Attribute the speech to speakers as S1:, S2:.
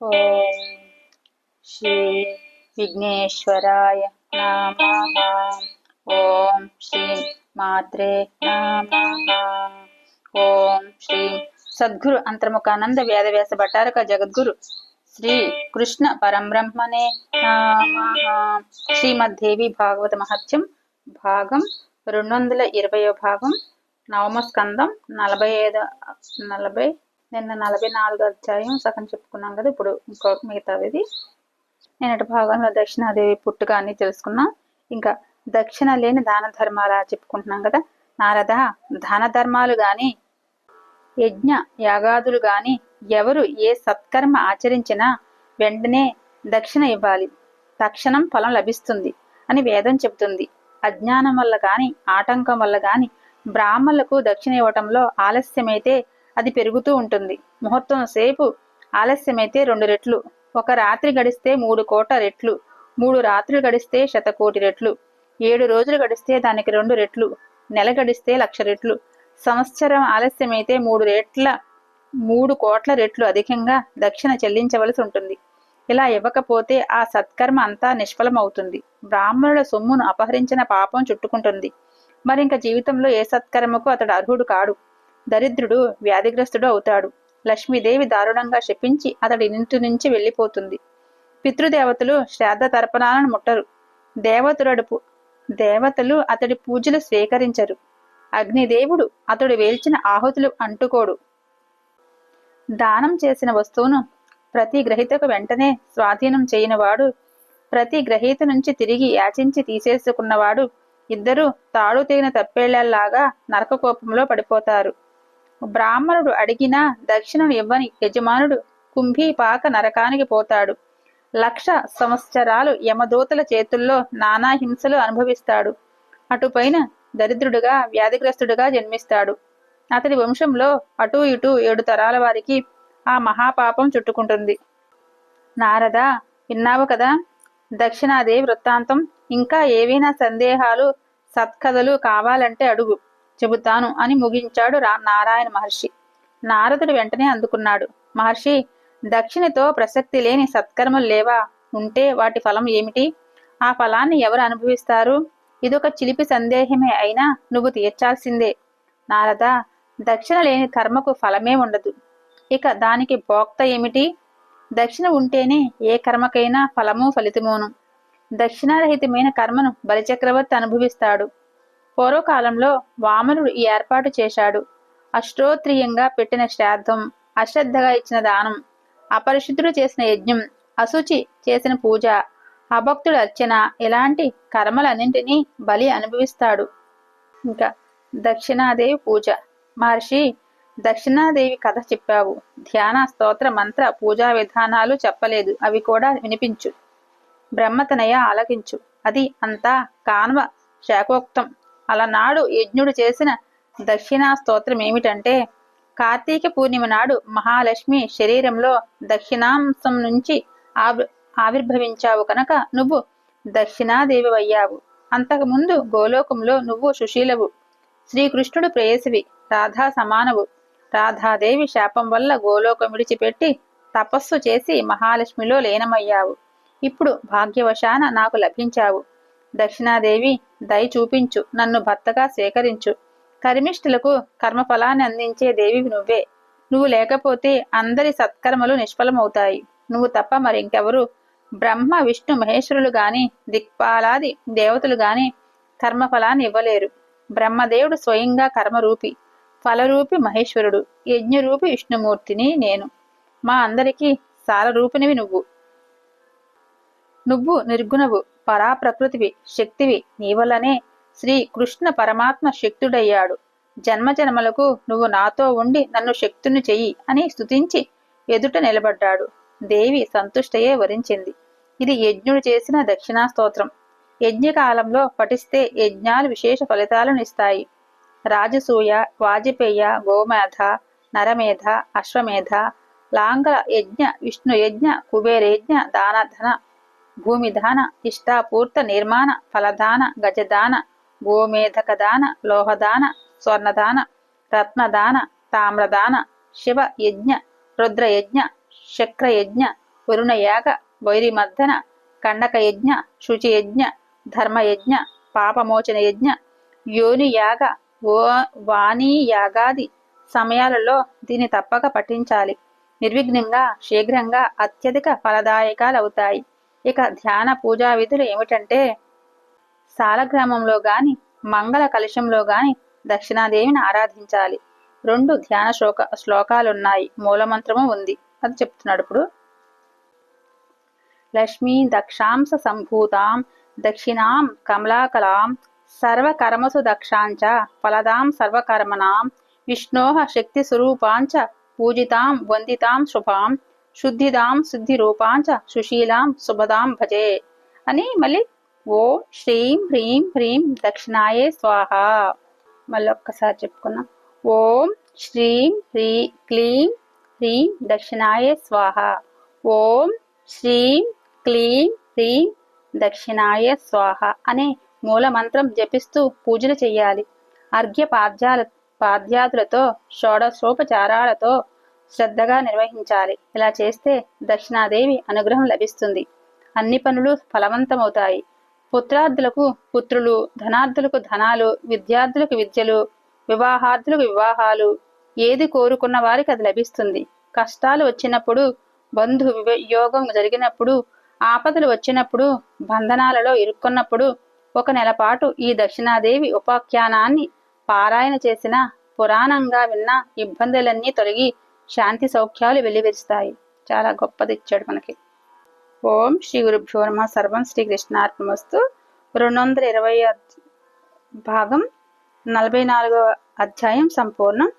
S1: ఓం శ్రీ విఘ్నేశ్వరాయ నమ ఓం శ్రీ మాత్రే నమ ఓం శ్రీ సద్గురు అంతర్ముఖానంద వేదవ్యాస భట్టారక జగద్గురు శ్రీ కృష్ణ పరంబ్రహ్మనే నమ శ్రీమద్దేవి భాగవత మహత్యం భాగం రెండు వందల ఇరవయో భాగం నవమ స్కందం నలభై ఐదు నలభై నిన్న నలభై నాలుగు అధ్యాయం సగం చెప్పుకున్నాం కదా ఇప్పుడు ఇంకో మిగతావిది. నేనటి భాగంలో దక్షిణాదేవి పుట్టుక అని తెలుసుకున్నాం. ఇంకా దక్షిణ లేని దాన ధర్మాలు చెప్పుకుంటున్నాం కదా నారద దాన ధర్మాలు గాని యజ్ఞ యాగాదులు గాని ఎవరు ఏ సత్కర్మ ఆచరించినా వెంటనే దక్షిణ ఇవ్వాలి. తక్షణం ఫలం లభిస్తుంది అని వేదం చెబుతుంది. అజ్ఞానం వల్ల గాని ఆటంకం వల్ల గాని బ్రాహ్మణులకు దక్షిణ ఇవ్వటంలో ఆలస్యమైతే అది పెరుగుతూ ఉంటుంది. ముహూర్తం సేపు ఆలస్యమైతే రెండు రెట్లు. ఒక రాత్రి గడిస్తే మూడు కోట రెట్లు. మూడు రాత్రులు గడిస్తే శతకోటి రెట్లు. ఏడు రోజులు గడిస్తే దానికి రెండు రెట్లు. నెల గడిస్తే లక్ష రెట్లు. సంవత్సరం ఆలస్యమైతే మూడు రెట్ల మూడు కోట్ల రెట్లు అధికంగా దక్షిణ చెల్లించవలసి ఉంటుంది. ఇలా ఇవ్వకపోతే ఆ సత్కర్మ అంతా నిష్ఫలమవుతుంది. బ్రాహ్మణుల సొమ్మును అపహరించిన పాపం చుట్టుకుంటుంది. మరింక జీవితంలో ఏ సత్కర్మకు అతడు అర్హుడు కాడు. దరిద్రుడు వ్యాధిగ్రస్తుడు అవుతాడు. లక్ష్మీదేవి దారుణంగా శపించి అతడి ఇంటి నుంచి వెళ్ళిపోతుంది. పితృదేవతలు శ్రాద్ధ తర్పణాలను ముట్టరు. దేవతుడు దేవతలు అతడి పూజలు స్వీకరించరు. అగ్నిదేవుడు అతడు వేల్చిన ఆహుతులు అంటుకోడు. దానం చేసిన వస్తువును ప్రతి గ్రహీతకు వెంటనే స్వాధీనం చేయనివాడు ప్రతి గ్రహీత నుంచి తిరిగి యాచించి తీసేసుకున్నవాడు ఇద్దరు తాడు తెగిన తప్పేళ్ళలాగా నరకకోపంలో పడిపోతారు. బ్రాహ్మణుడు అడిగినా దక్షిణను ఇవ్వని యజమానుడు కుంభీపాక నరకానికి పోతాడు. లక్ష సంవత్సరాలు యమదూతల చేతుల్లో నానా హింసలు అనుభవిస్తాడు. అటుపైన దరిద్రుడుగా వ్యాధిగ్రస్తుడుగా జన్మిస్తాడు. అతడి వంశంలో అటూ ఇటూ ఏడు తరాల వారికి ఆ మహాపాపం చుట్టుకుంటుంది. నారద విన్నావు కదా? దక్షిణాదేవి వృత్తాంతం ఇంకా ఏవైనా సందేహాలు సత్కథలు కావాలంటే అడుగు. చెబుతాను అని ముగించాడు రా నారాయణ మహర్షి. నారదుడు వెంటనే అందుకున్నాడు. మహర్షి దక్షిణతో ప్రసక్తి లేని సత్కర్మలు లేవా? ఉంటే వాటి ఫలం ఏమిటి? ఆ ఫలాన్ని ఎవరు అనుభవిస్తారు? ఇదొక చిలిపి సందేహమే అయినా నువ్వు తీర్చాల్సిందే. నారద దక్షిణ లేని కర్మకు ఫలమే ఉండదు. ఇక దానికి భోక్త ఏమిటి? దక్షిణ ఉంటేనే ఏ కర్మకైనా ఫలము ఫలితమును. దక్షిణారహితమైన కర్మను బలిచక్రవర్తి అనుభవిస్తాడు. పూర్వకాలంలో వామనుడు ఈ ఏర్పాటు చేశాడు. అష్టోత్రియంగా పెట్టిన శ్రాద్ధం అశ్రద్ధగా ఇచ్చిన దానం అపరిశుద్ధుడు చేసిన యజ్ఞం అశుచి చేసిన పూజ అభక్తుడు అర్చన ఇలాంటి కర్మలన్నింటినీ బలి అనుభవిస్తాడు. ఇంకా దక్షిణాదేవి పూజ. మహర్షి దక్షిణాదేవి కథ చెప్పావు. ధ్యాన స్తోత్ర మంత్ర పూజా విధానాలు చెప్పలేదు. అవి కూడా వినిపించు. బ్రహ్మతనయ ఆలకించు. అది అంతా కాన్వ శాఖోక్తం. అలనాడు యజ్ఞుడు చేసిన దక్షిణా స్తోత్రం ఏమిటంటే కార్తీక పూర్ణిమ నాడు మహాలక్ష్మి శరీరంలో దక్షిణాంశం నుంచి ఆవిర్భవించావు కనుక నువ్వు దక్షిణాదేవి అయ్యావు అంతకుముందు గోలోకంలో నువ్వు సుశీలవు. శ్రీకృష్ణుడు ప్రేయసివి రాధా సమానవు. రాధాదేవి శాపం వల్ల గోలోకం విడిచిపెట్టి తపస్సు చేసి మహాలక్ష్మిలో లీనమయ్యావు. ఇప్పుడు భాగ్యవశాన నాకు లభించావు. దక్షిణాదేవి దయ చూపించు నన్ను భర్తగా స్వీకరించు కర్మిష్ఠులకు కర్మఫలాన్ని అందించే దేవి నువ్వే. నువ్వు లేకపోతే అందరి సత్కర్మలు నిష్ఫలమవుతాయి. నువ్వు తప్ప మరింకెవరు. బ్రహ్మ విష్ణు మహేశ్వరులు గాని దిక్పాలాది దేవతలు గాని కర్మఫలాన్ని ఇవ్వలేరు. బ్రహ్మదేవుడు స్వయంగా కర్మరూపి ఫలరూపి మహేశ్వరుడు యజ్ఞరూపి విష్ణుమూర్తిని నేను. మా అందరికీ సారరూపినివి నువ్వు. నువ్వు నిర్గుణవు పరాప్రకృతివి శక్తివి నీవలనే శ్రీ కృష్ణ పరమాత్మ శక్తుడయ్యాడు. జన్మజన్మలకు నువ్వు నాతో ఉండి నన్ను శక్తుని చెయ్యి అని స్తుతించి ఎదుట నిలబడ్డాడు. దేవి సంతుష్టయే వరించింది. ఇది యజ్ఞుడు చేసిన దక్షిణా స్తోత్రం యజ్ఞకాలంలో పఠిస్తే యజ్ఞాలు విశేష ఫలితాలను ఇస్తాయి. రాజసూయ వాజపేయ గోమేధ నరమేధ అశ్వమేధ లాంగల యజ్ఞ విష్ణు యజ్ఞ కుబేరయజ్ఞ దానధన భూమిదాన ఇష్టాపూర్త నిర్మాణ ఫలదాన గజదాన గోమేధకదాన లోహదాన స్వర్ణదాన రత్నదాన తామ్రదాన శివ యజ్ఞ రుద్రయజ్ఞ శక్రయజ్ఞ వరుణ యాగ వైరిమర్దన కండకయజ్ఞ శుచి యజ్ఞ ధర్మయజ్ఞ పాపమోచన యజ్ఞ యోనియాగ ఓ వాణీయాగాది సమయాలలో దీన్ని తప్పక పఠించాలి. నిర్విఘ్నంగా శీఘ్రంగా అత్యధిక ఫలదాయకాలు అవుతాయి ఇక ధ్యాన పూజా విధులు ఏమిటంటే సాలగ్రామంలో గాని మంగళ కలశంలో గాని దక్షిణాదేవిని ఆరాధించాలి. రెండు ధ్యాన శ్లోక శ్లోకాలున్నాయి. మూలమంత్రము ఉంది. అది చెప్తున్నాడు ఇప్పుడు. లక్ష్మీ దక్షాంశ సంభూతాం దక్షిణాం కమలాకలాం సర్వకర్మసు దక్షాంచ ఫలదాం సర్వకర్మణాం విష్ణోహ శక్తి స్వరూపాంచ పూజితాం వందితాం శుభాం శుద్ధిదాం శుద్ధి రూపాంచ సుశీలాం శుభదాం భజే అని మళ్ళీ ఓ శ్రీం హ్రీం హ్రీం దక్షిణాయే స్వాహ మళ్ళీ ఒక్కసారి చెప్పుకున్నాం ఓం శ్రీం హ్రీ క్లీం హ్రీం దక్షిణాయే స్వాహ ఓం శ్రీం క్లీం హ్రీం దక్షిణాయ స్వాహ అనే మూల మంత్రం జపిస్తూ పూజలు చేయాలి. అర్ఘ్య పాద్యాల పాద్యాదులతో షోడశోపచారాలతో శ్రద్ధగా నిర్వహించాలి. ఇలా చేస్తే దక్షిణాదేవి అనుగ్రహం లభిస్తుంది. అన్ని పనులు ఫలవంతమవుతాయి. పుత్రార్థులకు పుత్రులు ధనార్థులకు ధనాలు విద్యార్థులకు విద్యలు వివాహార్థులకు వివాహాలు ఏది కోరుకున్న వారికి అది లభిస్తుంది. కష్టాలు వచ్చినప్పుడు బంధు యోగం జరిగినప్పుడు ఆపదలు వచ్చినప్పుడు బంధనాలలో ఇరుక్కున్నప్పుడు ఒక నెల పాటు ఈ దక్షిణాదేవి ఉపాఖ్యానాన్ని పారాయణ చేసిన పురాణంగా విన్న ఇబ్బందులన్నీ తొలగి శాంతి సౌఖ్యాలు వెల్లివిరుస్తాయి. చాలా గొప్పది ఇచ్చాడు మనకి. ఓం శ్రీ గురుభ్యో నమ. సర్వం శ్రీ కృష్ణార్పణమస్తు. రెండు వందల ఇరవై భాగం నలభై నాలుగవ అధ్యాయం సంపూర్ణం.